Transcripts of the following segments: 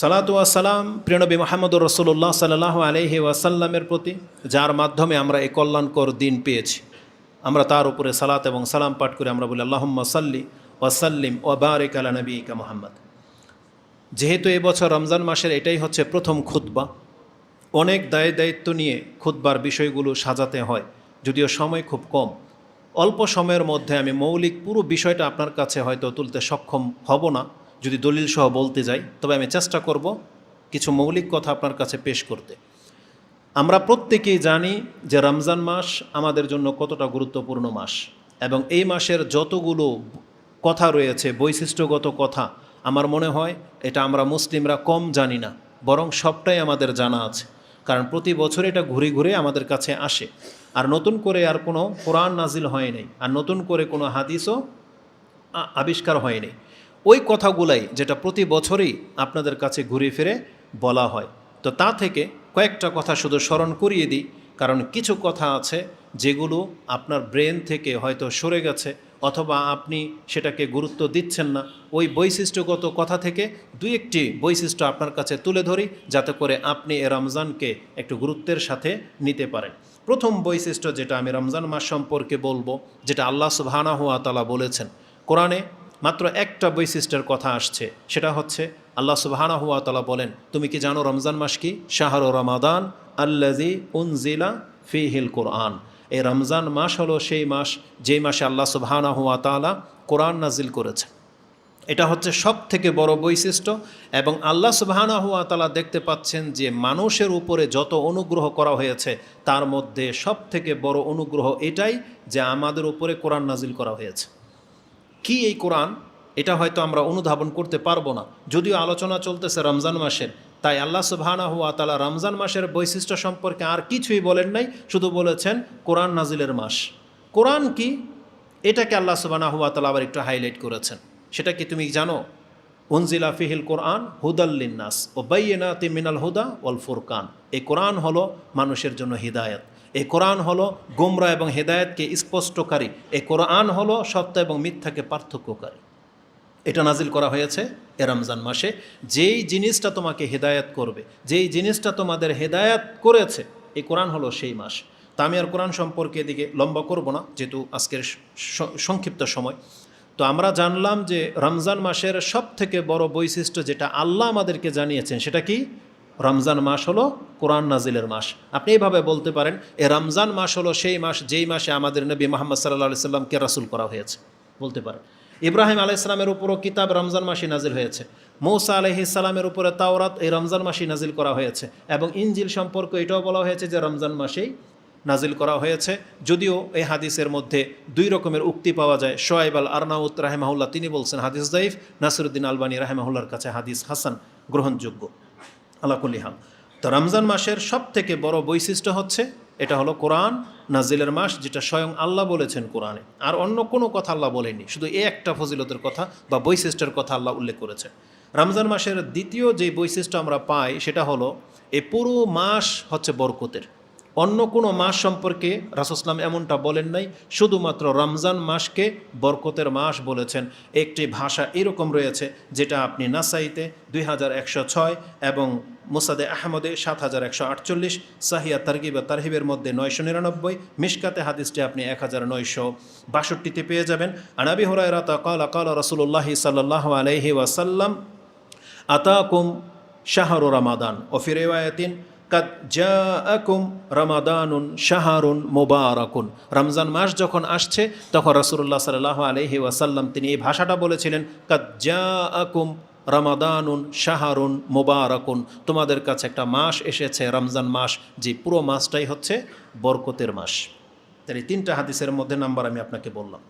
সালাতু সালাম প্রিয়নবী মাহমুদুর রসুল্লাহ সাল্লাহ আলহি ওয়াসাল্লামের প্রতি, যার মাধ্যমে আমরা এই কল্যাণকর দিন পেয়েছি। আমরা তার উপরে সালাত এবং সালাম পাঠ করে আমরা বলি, আল্লাহম্মা সাল্লি ওয়াসাল্লিম ও বারিক আলা নবীকা মোহাম্মদ। যেহেতু এবছর রমজান মাসের এটাই হচ্ছে প্রথম খুতবা, অনেক দায় দায়িত্ব নিয়ে খুতবার বিষয়গুলো সাজাতে হয়, যদিও সময় খুব কম। অল্প সময়ের মধ্যে আমি মৌলিক পুরো বিষয়টা আপনার কাছে হয়তো তুলতে সক্ষম হব না। যদি দলিল সহ বলতে যাই, তবে আমি চেষ্টা করব কিছু মৌলিক কথা আপনার কাছে পেশ করতে। আমরা প্রত্যেকেই জানি যে রমজান মাস আমাদের জন্য কতটা গুরুত্বপূর্ণ মাস এবং এই মাসের যতগুলো কথা রয়েছে, বৈশিষ্ট্যগত কথা, আমার মনে হয় এটা আমরা মুসলিমরা কম জানি না, বরং সবটাই আমাদের জানা আছে। কারণ প্রতি বছর এটা ঘুরে ঘুরে আমাদের কাছে আসে। আর নতুন করে আর কোনো কোরআন নাজিল হয় নাই, আর নতুন করে কোনো হাদিসও আবিষ্কার হয়নি ওই কথাগুলাই যেটা প্রতি বছরই আপনাদের কাছে ঘুরে ফিরে বলা হয়। তো তা থেকে কয়েকটা কথা শুধু স্মরণ করিয়ে দিই, কারণ কিছু কথা আছে যেগুলো আপনার ব্রেন থেকে হয়তো সরে গেছে অথবা আপনি সেটাকে গুরুত্ব দিচ্ছেন না। ওই বৈশিষ্ট্যগত কথা থেকে দুই একটি বৈশিষ্ট্য আপনার কাছে তুলে ধরি, যাতে করে আপনি এ রমজানকে একটু গুরুত্বের সাথে নিতে পারেন। প্রথম বৈশিষ্ট্য যেটা আমি রমজান মাস সম্পর্কে বলব, যেটা আল্লাহ সুবহানা হুয়া বলেছেন, কোরআনে মাত্র একটা বৈশিষ্ট্যের কথা আসছে, সেটা হচ্ছে, আল্লাহ সুবহানা হুয়া তালা বলেন, তুমি কি জানো রমজান মাস কি? শাহর রমাদান আল্লাজি উনজিলা ফিহিল কোরআন। এই রমজান মাস হলো সেই মাস, যেই মাসে আল্লাহ সুবহানা হুয়া তালা কোরআন নাজিল করেছে এটা হচ্ছে সব থেকে বড় বৈশিষ্ট্য এবং আল্লাহ সুবহানা হুয়া তালা দেখতে পাচ্ছেন যে মানুষের উপরে যত অনুগ্রহ করা হয়েছে, তার মধ্যে সব থেকে বড় অনুগ্রহ এটাই যে আমাদের উপরে কোরআন নাজিল করা হয়েছে। কি এই কোরআন? এটা হয়তো আমরা অনুধাবন করতে পারব না। যদিও আলোচনা চলতেছে রমজান মাসের, তাই আল্লাহ সুবহানা হুয়া তালা রমজান মাসের বৈশিষ্ট্য সম্পর্কে আর কিছুই বলেন নাই, শুধু বলেছেন কোরআন নাজিলের মাস। কোরআন কি? এটাকে আল্লাহ সুবহানা হুয়া তালা আবার একটু হাইলাইট করেছেন। সেটা কি তুমি জানো? উনজিলা ফিহিল কোরআন হুদাল্লিন্নাস ও বাইনাতি তিমিনাল হুদা ওয়াল ফুরকান। এই কোরআন হলো মানুষের জন্য হিদায়ত। এই কোরআন হলো গোমরা এবং হেদায়তকে স্পষ্টকারী। এই কোরআন হলো সত্য এবং মিথ্যাকে পার্থক্যকারী। এটা নাজিল করা হয়েছে এ রমজান মাসে। যেই জিনিসটা তোমাকে হেদায়াত করবে, যেই জিনিসটা তোমাদের হেদায়াত করেছে এই কোরআন হলো সেই মাস। তা আমি আর কোরআন সম্পর্কে এদিকে লম্বা করব না, যেহেতু আজকের সংক্ষিপ্ত সময়। তো আমরা জানলাম যে রমজান মাসের সব থেকে বড় বৈশিষ্ট্য যেটা আল্লাহ আমাদেরকে জানিয়েছেন, সেটা কি? রমজান মাস হলো কোরআন নাজিলের মাস। আপনি এইভাবে বলতে পারেন, এ রমজান মাস হলো সেই মাস, যেই মাসে আমাদের নবী মোহাম্মদ সাল্লাহ সাল্লামকে রাসুল করা হয়েছে। বলতে পারেন। ইব্রাহিম আলাইসালামের উপরও কিতাব রমজান মাসে নাজিল হয়েছে। মৌসা আলহি ইসলামের উপরে তাওরাত এই রমজান মাসে নাজিল করা হয়েছে। এবং ইনজিল সম্পর্ক এটাও বলা হয়েছে যে রমজান মাসেই নাজিল করা হয়েছে। যদিও এই হাদিসের মধ্যে দুই রকমের উক্তি পাওয়া যায়। শোয়েব আল আরনাউত রাহেমাহুল্লাহ, তিনি বলছেন, হাদিস জাইফ নাসিরুদ্দিন আলবানী রাহেমাহুল্লার কাছে হাদিস হাসান গ্রহণযোগ্য। আলাকুল্লিহাম তো রমজান মাসের সব থেকে বড় বৈশিষ্ট্য হচ্ছে, এটা হলো কোরআন নাজিলের মাস, যেটা স্বয়ং আল্লাহ বলেছেন কোরআনে। আর অন্য কোনো কথা আল্লাহ বলেনি শুধু এ একটা ফজিলতের কথা বা বৈশিষ্ট্যের কথা আল্লাহ উল্লেখ করেছে। রমজান মাসের দ্বিতীয় যে বৈশিষ্ট্য আমরা পাই, সেটা হলো, এ পুরো মাস হচ্ছে বরকতের। অন্য কোনো মাস সম্পর্কে রাসুসলাম এমনটা বলেন নাই, শুধুমাত্র রমজান মাসকে বরকতের মাস বলেছেন। একটি ভাষা এরকম রয়েছে, যেটা আপনি নাসাইতে দুই হাজার একশো ছয় এবং মুসাদে আহমদে সাত হাজার একশো আটচল্লিশ, সাহিয়া তারগিবা তারহিবের মধ্যে নয়শো নিরানব্বই মিশকাতে হাদিসটি আপনি এক হাজার নয়শো বাষট্টিতে পেয়ে যাবেন। আনাবি হরাইরাত কাল আকাল রসুল্লাহি সাল্লাহ আলহি ওয়াসাল্লাম, আতাকুম শাহরু রামাদান। ও ফিরেওয়ায়াতিন কাদ জাআকুম রামাদানুন শাহারুন মোবারকুন। রমজান মাস যখন আসছে, তখন রসুল্লাহ সাল্লাহ আলহি ওয়াসাল্লাম তিনি এই ভাষাটা বলেছিলেন, কাদ জাআকুম রামাদানুন শাহারুন মোবারকুন। তোমাদের কাছে একটা মাস এসেছে, রমজান মাস, যে পুরো মাসটাই হচ্ছে বরকতের মাস। এই তিনটা হাদিসের মধ্যে নাম্বার আমি আপনাকে বললাম।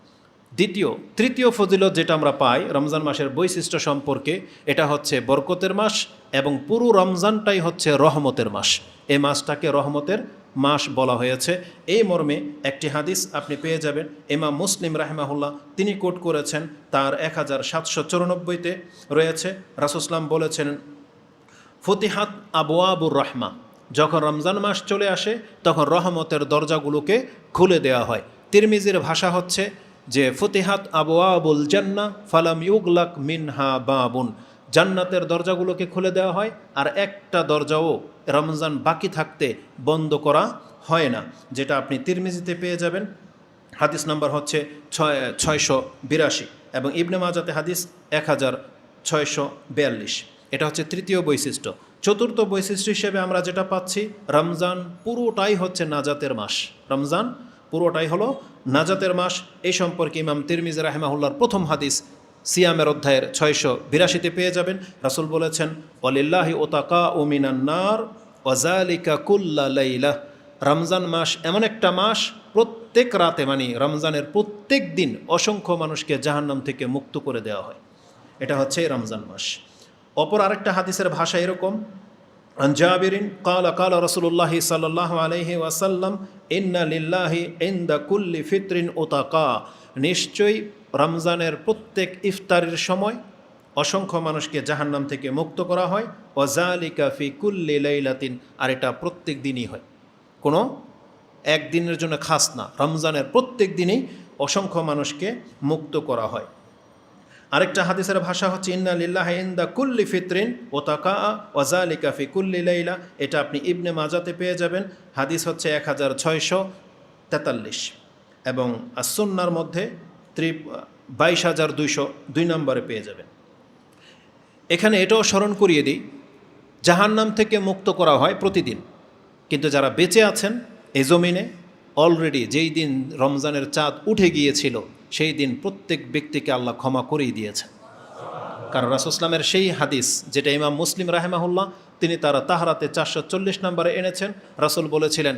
দ্বিতীয়, তৃতীয় ফজিলত যেটা আমরা পাই রমজান মাসের বৈশিষ্ট্য সম্পর্কে, এটা হচ্ছে বরকতের মাস এবং পুরো রমজানটাই হচ্ছে রহমতের মাস। এই মাসটাকে রহমতের মাস বলা হয়েছে। এই মর্মে একটি হাদিস আপনি পেয়ে যাবেন। এমা মুসলিম রাহমাহুল্লাহ, তিনি কোট করেছেন, তার এক হাজার সাতশো চুরানব্বইতে রয়েছে। রাসুসলাম বলেছেন, ফতিহাত আবুয়াবুর রহমা। যখন রমজান মাস চলে আসে, তখন রহমতের দরজাগুলোকে খুলে দেওয়া হয়। তিরমিজির ভাষা হচ্ছে যে ফতেহাত আবু আবুল জান্না ফালাম ইউগলাক মিনহা বাবুন। জান্নাতের দরজাগুলোকে খুলে দেওয়া হয় আর একটা দরজাও রমজান বাকি থাকতে বন্ধ করা হয় না, যেটা আপনি তিরমিজিতে পেয়ে যাবেন। হাদিস নাম্বার হচ্ছে ছয় ছয়শো বিরাশি এবং ইবনে মাজাতে হাদিস এক হাজার ছয়শো বিয়াল্লিশ। এটা হচ্ছে তৃতীয় বৈশিষ্ট্য। চতুর্থ বৈশিষ্ট্য হিসেবে আমরা যেটা পাচ্ছি, রমজান পুরোটাই হচ্ছে নাজাতের মাস। রমজান পুরোটাই হলো নাজাতের মাস এই সম্পর্কে ইমাম তিরমিজ রাহেমাহুল্লার প্রথম হাদিস, সিয়ামের অধ্যায়ের ছয়শো বিরাশিতে পেয়ে যাবেন। রাসুল বলেছেন অলিল্লাহি ওতাকা ওমিনান্নার ওয়াজালিকা কুল্লা লাইলা। রমজান মাস এমন একটা মাস, প্রত্যেক রাতে মানে রমজানের প্রত্যেক দিন অসংখ্য মানুষকে জাহান্নাম থেকে মুক্ত করে দেওয়া হয়। এটা হচ্ছে রমজান মাস। অপর আরেকটা হাদিসের ভাষা এরকম عن جابر قال قال رسول الله صلى الله عليه وسلم إن لله عند كل فطر أتقى নিশ্চয়ই রমজানের প্রত্যেক ইফতারের সময় অসংখ্য মানুষকে জাহান্নাম থেকে মুক্ত করা হয় ওয়াজালিকা ফি কুল্লি লাইলাতিন আর এটা প্রত্যেক দিনই হয় কোনো একদিনের জন্য খাস না রমজানের প্রত্যেক দিনই অসংখ্য মানুষকে মুক্ত করা হয় আরেকটা হাদিসের ভাষা হচ্ছে, ইন্না লিল্লাহ ইন্দা কুল্লি ফিতরিন ও তাকা ওয়াজালিকা ফি কুল্লি লাইলা এটা আপনি ইবনে মাজাতে পেয়ে যাবেন। হাদিস হচ্ছে এক হাজার ছয়শো তেতাল্লিশ। এবং আসন্নার মধ্যে ত্রি, বাইশ হাজার দুইশো দুই নম্বরে পেয়ে যাবেন। এখানে এটাও স্মরণ করিয়ে দিই, জাহান্নাম থেকে মুক্ত করা হয় প্রতিদিন। কিন্তু যারা বেঁচে আছেন এই জমিনে অলরেডি যেই দিন রমজানের চাঁদ উঠে গিয়েছিল সেই দিন প্রত্যেক ব্যক্তিকে আল্লাহ ক্ষমা করেই দিয়েছেন। কারণ রাসুসলামের সেই হাদিস, যেটা ইমাম মুসলিম রাহেমাহুল্লাহ, তিনি তারা তাহারাতে চারশো চল্লিশ নম্বরে এনেছেন। রাসুল বলেছিলেন,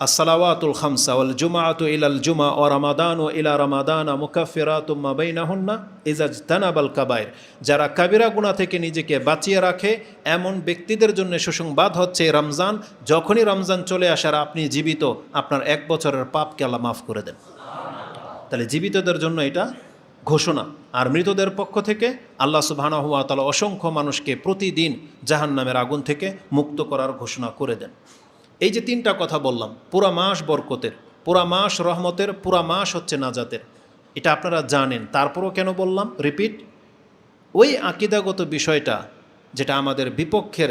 আসসালাওয়াতুল খামসা ওয়াল জুমাআতু ইলাল জুমা ও রামাদান ও ইলা রামাদানা মুকাফিরাতুম্মা বাইনাহুন্না ইজাজ তানাবাল কাবায়ের যারা কাবিরা গুণা থেকে নিজেকে বাঁচিয়ে রাখে, এমন ব্যক্তিদের জন্য সুসংবাদ হচ্ছে রমজান। যখনই রমজান চলে আসার আপনি জীবিত, আপনার এক বছরের পাপকে আল্লাহ মাফ করে দেন। তাহলে জীবিতদের জন্য এটা ঘোষণা। আর মৃতদের পক্ষ থেকে আল্লাহ সুবহানাহু ওয়া তাআলা অসংখ্য মানুষকে প্রতিদিন জাহান্নামের আগুন থেকে মুক্ত করার ঘোষণা করে দেন। এই যে তিনটা কথা বললাম, পুরা মাস বরকতের, পুরা মাস রহমতের, পুরা মাস হচ্ছে নাজাতের, এটা আপনারা জানেন। তারপরও কেন বললাম? রিপিট, ওই আকিদাগত বিষয়টা যেটা আমাদের বিপক্ষের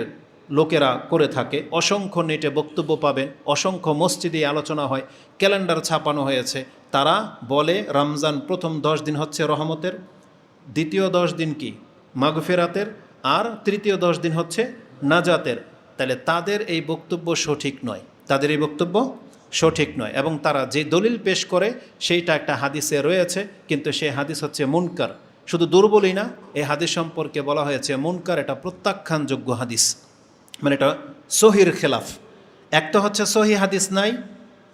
লোকেরা করে থাকে, অসংখ্য নেটে বক্তব্য পাবেন, অসংখ্য মসজিদে আলোচনা হয়, ক্যালেন্ডার ছাপানো হয়েছে তারা বলে, রমজান প্রথম দশ দিন হচ্ছে রহমতের, দ্বিতীয় দশ দিন কি? মাগফেরাতের, আর তৃতীয় দশ দিন হচ্ছে নাজাতের। তাহলে তাদের এই বক্তব্য সঠিক নয়। তাদের এই বক্তব্য সঠিক নয় এবং তারা যে দলিল পেশ করে, সেইটা একটা হাদিসে রয়েছে, কিন্তু সেই হাদিস হচ্ছে মুনকার। শুধু দুর্বলই না, এই হাদিস সম্পর্কে বলা হয়েছে, মুনকার এটা প্রত্যাখ্যানযোগ্য হাদিস। মানে এটা সহির খেলাফ। একটা হচ্ছে সহি হাদিস নাই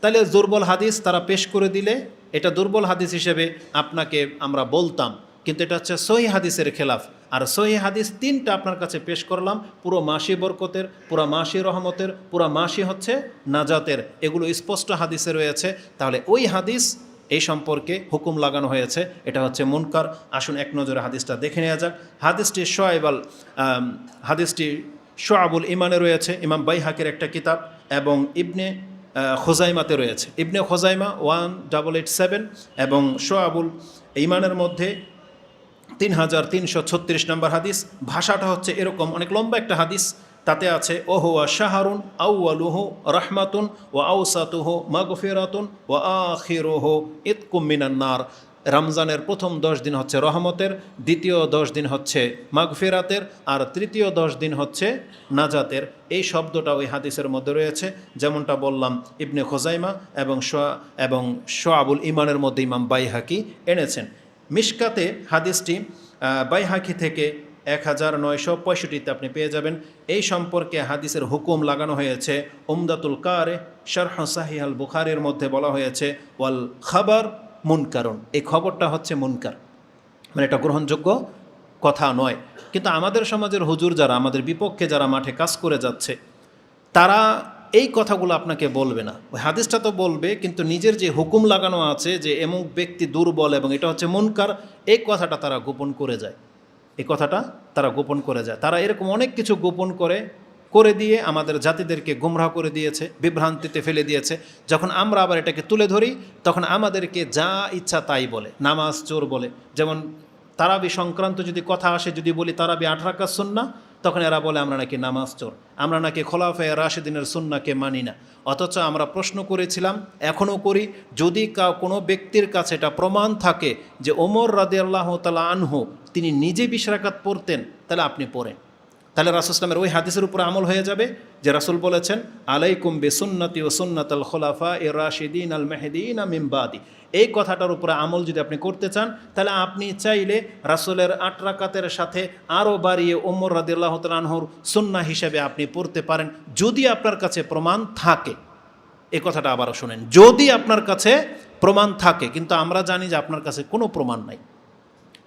তাহলে দুর্বল হাদিস তারা পেশ করে দিলে এটা দুর্বল হাদিস হিসেবে আপনাকে আমরা বলতাম। কিন্তু এটা হচ্ছে সহি হাদিসের খেলাফ। আর সহি হাদিস তিনটা আপনার কাছে পেশ করলাম, পুরো মাসি বরকতের, পুরো মাসি রহমতের, পুরো মাসি হচ্ছে নাজাতের। এগুলো স্পষ্ট হাদিসে রয়েছে। তাহলে ওই হাদিস এই সম্পর্কে হুকুম লাগানো হয়েছে। এটা হচ্ছে মুনকার। আসুন এক নজরে হাদিসটা দেখে নেওয়া যাক। হাদিসটি শোয়াইবাল হাদিসটি শোয়াবুল ইমানে রয়েছে। ইমাম বাইহাকের একটা কিতাব এবং ইবনে খোজাইমাতে রয়েছে। ইবনে Khuzaymah one double eight seven এবং শোয়াবুল ইমানের মধ্যে তিন হাজার তিনশো ছত্রিশ নম্বর হাদিস। ভাষাটা হচ্ছে এরকম, অনেক লম্বা একটা হাদিস। তাতে আছে, ওহুয়া শাহরুন আউআলুহু রহমাতুন ও আউসাতুহ মাগফিরাতুন ও আখিরুহু ইতকুম মিনান্নার রমজানের প্রথম দশ দিন হচ্ছে রহমতের, দ্বিতীয় দশ দিন হচ্ছে মাগফিরাতের আর তৃতীয় দশ দিন হচ্ছে নাজাতের। এই শব্দটা ওই হাদিসের মধ্যে রয়েছে। যেমনটা বললাম, ইবনে খোজাইমা এবং এবং শোয়াবুল ইমানের মধ্যে ইমাম বাইহাকি এনেছেন। মিশকাতে হাদিসটি বাইহাকি থেকে এক হাজার নয়শো পঁয়ষট্টিতে আপনি পেয়ে যাবেন। এই সম্পর্কে হাদিসের হুকুম লাগানো হয়েছে। উমদাতুল কারে, শারহ সাহি আল বুখারের মধ্যে বলা হয়েছে, ওয়াল খাবার মুনকারণ এই খবরটা হচ্ছে মুনকার। মানে এটা গ্রহণযোগ্য কথা নয়। কিন্তু আমাদের সমাজের হুজুর যারা, আমাদের বিপক্ষে যারা মাঠে কাজ করে যাচ্ছে, তারা এই কথাগুলো আপনাকে বলবে না। ওই হাদিসটা তো বলবে, কিন্তু নিজের যে হুকুম লাগানো আছে, যে এমুক ব্যক্তি দুর্বল এবং এটা হচ্ছে মুনকার, এই কথাটা তারা গোপন করে যায়। এই কথাটা তারা গোপন করে যায়। তারা এরকম অনেক কিছু গোপন করে করে দিয়ে আমাদের জাতিদেরকে গুমরাহ করে দিয়েছে, বিভ্রান্তিতে ফেলে দিয়েছে। যখন আমরা আবার এটাকে তুলে ধরি, তখন আমাদেরকে যা ইচ্ছা তাই বলে, নামাজ চোর বলে। যেমন তারাবি সংক্রান্ত যদি কথা আসে, যদি বলি তারাবি আট রাকাত সুন্না, তখন এরা বলে, আমরা নাকি নামাজ চোর আমরা নাকি খোলাফে রাশেদিনের সুন্নাকে মানি না। অথচ আমরা প্রশ্ন করেছিলাম এখনও করি, যদি কা, কোনো ব্যক্তির কাছে এটা প্রমাণ থাকে যে ওমর রাদে আল্লাহ তালা আনহু, তিনি নিজে বিশ রাকাত পড়তেন, তাহলে আপনি পড়েন। তাহলে রাসুল ইসলামের ওই হাদিসের উপর আমল হয়ে যাবে যে রাসুল বলেছেন, আলাইকুম বে সুন্নতি ও সুন্নাত আল খোলাফা এ রাশিদিন আল মেহেদিন মিমবাদি এই কথাটার উপরে আমল যদি আপনি করতে চান, তাহলে আপনি চাইলে রাসুলের আট রাকাতের সাথে আরও বাড়িয়ে ওমর রাদিল্লাহ তালহর সুন্না হিসেবে আপনি পড়তে পারেন, যদি আপনার কাছে প্রমাণ থাকে। এ কথাটা আবারও শোনেন, যদি আপনার কাছে প্রমাণ থাকে, কিন্তু আমরা জানি যে আপনার কাছে কোনো প্রমাণ নাই।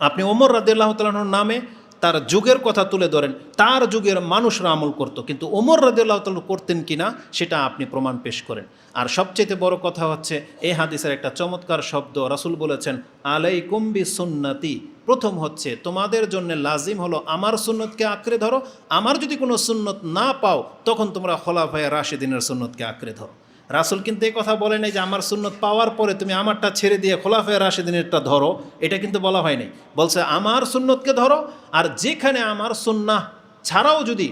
আপনি ওমর রাদিল্লাহ তালহর নামে তার যুগের কথা তুলে ধরেন, তার যুগের মানুষরা আমল করতো। কিন্তু ওমর রাদিল্লাহ তাল করতেন কিনা সেটা আপনি প্রমাণ পেশ করেন। আর সবচেয়ে বড় কথা হচ্ছে, এই হাদিসের একটা চমৎকার শব্দ রাসুল বলেছেন আলাই কুম্বি সুন্নাতি প্রথম হচ্ছে, তোমাদের জন্য লাজিম হলো, আমার সুন্নতকে আঁকড়ে ধরো, আমার যদি কোনো সুন্নত না পাও, তখন তোমরা খোলাফায় রাশেদিনের সুন্নতকে আঁকড়ে ধরো। রাসুল কিন্তু এই কথা বলে নাই যে আমার সুন্নত পাওয়ার পরে তুমি আমারটা ছেড়ে দিয়ে খোলাফে রাশেদিনেরটা ধরো। এটা কিন্তু বলা হয়নি বলছে, আমার সুন্নতকে ধরো আর যেখানে আমার সুন্নাহ ছাড়াও যদি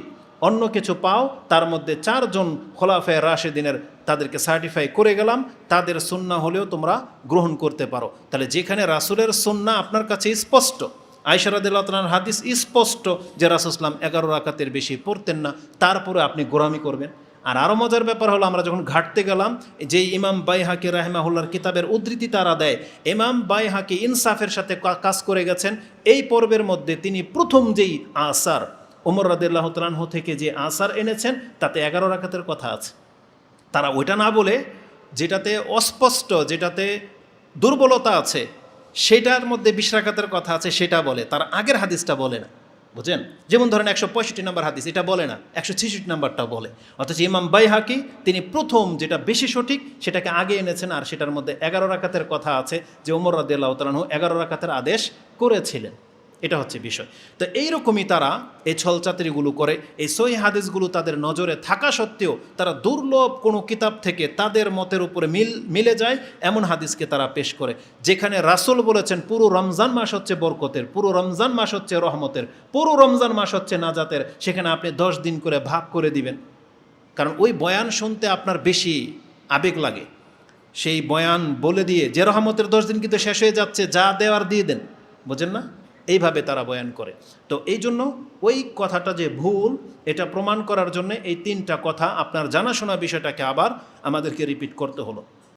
অন্য কিছু পাও, তার মধ্যে চারজন খোলাফে রাশেদিনের তাদেরকে সার্টিফাই করে গেলাম, তাদের সুন্না হলেও তোমরা গ্রহণ করতে পারো। তাহলে যেখানে রাসুলের সুন্না আপনার কাছে স্পষ্ট আয়সারাদিল্লাহর হাদিস স্পষ্ট যে রাসুসলাম এগারো রাকাতের বেশি পড়তেন না, তারপরে আপনি গোরামি করবেন। আর আরও মজার ব্যাপার হলো, আমরা যখন ঘাটতে গেলাম যে ইমাম বাইহাকি রাহেমাহুল্লার কিতাবের উদ্ধৃতি তারা দেয়, ইমাম বাইহাকি ইনসাফের সাথে কাজ করে গেছেন, এই পর্বের মধ্যে তিনি প্রথম যেই আসার ওমর রাদিল্লাহ তালাহ থেকে যে আসার এনেছেন, তাতে এগারো রাকাতের কথা আছে। তারা ওইটা না বলে, যেটাতে অস্পষ্ট, যেটাতে দুর্বলতা আছে, সেটার মধ্যে বিশ রাকাতের কথা আছে, সেটা বলে, তার আগের হাদিসটা বলে না। বুঝেন যেমন ধরেন একশো পঁয়ষট্টি নম্বর হাদিস, এটা বলে না, একশো ছেষট্টি নম্বরটাও বলে। অথচ ইমাম বাইহাকি, তিনি প্রথম যেটা বেশি সঠিক, সেটাকে আগে এনেছেন, আর সেটার মধ্যে এগারো রাকাতের কথা আছে যে ওমর রাদিয়াল্লাহ তালাহু এগারো রাকাতের আদেশ করেছিলেন। এটা হচ্ছে বিষয়। তো এইরকমই তারা এই ছলচাতুরিগুলো করে, এই সহি হাদিসগুলো তাদের নজরে থাকা সত্ত্বেও তারা দুর্লভ কোনো কিতাব থেকে তাদের মতের উপরে মিল, মিলে যায়, এমন হাদিসকে তারা পেশ করে। যেখানে রাসুল বলেছেন, পুরো রমজান মাস হচ্ছে বরকতের, পুরো রমজান মাস হচ্ছে রহমতের, পুরো রমজান মাস হচ্ছে নাজাতের, সেখানে আপনি দশ দিন করে ভাগ করে দিবেন। কারণ ওই বয়ান শুনতে আপনার বেশি আবেগ লাগে। সেই বয়ান বলে দিয়ে, যে রহমতের দশ দিন কিন্তু শেষ হয়ে যাচ্ছে, যা দেওয়ার দিয়ে দেন। বোঝেন না? এইভাবে তারা বয়ান করে। তো এই জন্য ওই কথাটা যে ভুল, এটা প্রমাণ করার জন্য এই তিনটা কথা আপনার জানাশোনা বিষয়টাকে আবার আমাদেরকে রিপিট করতে হলো।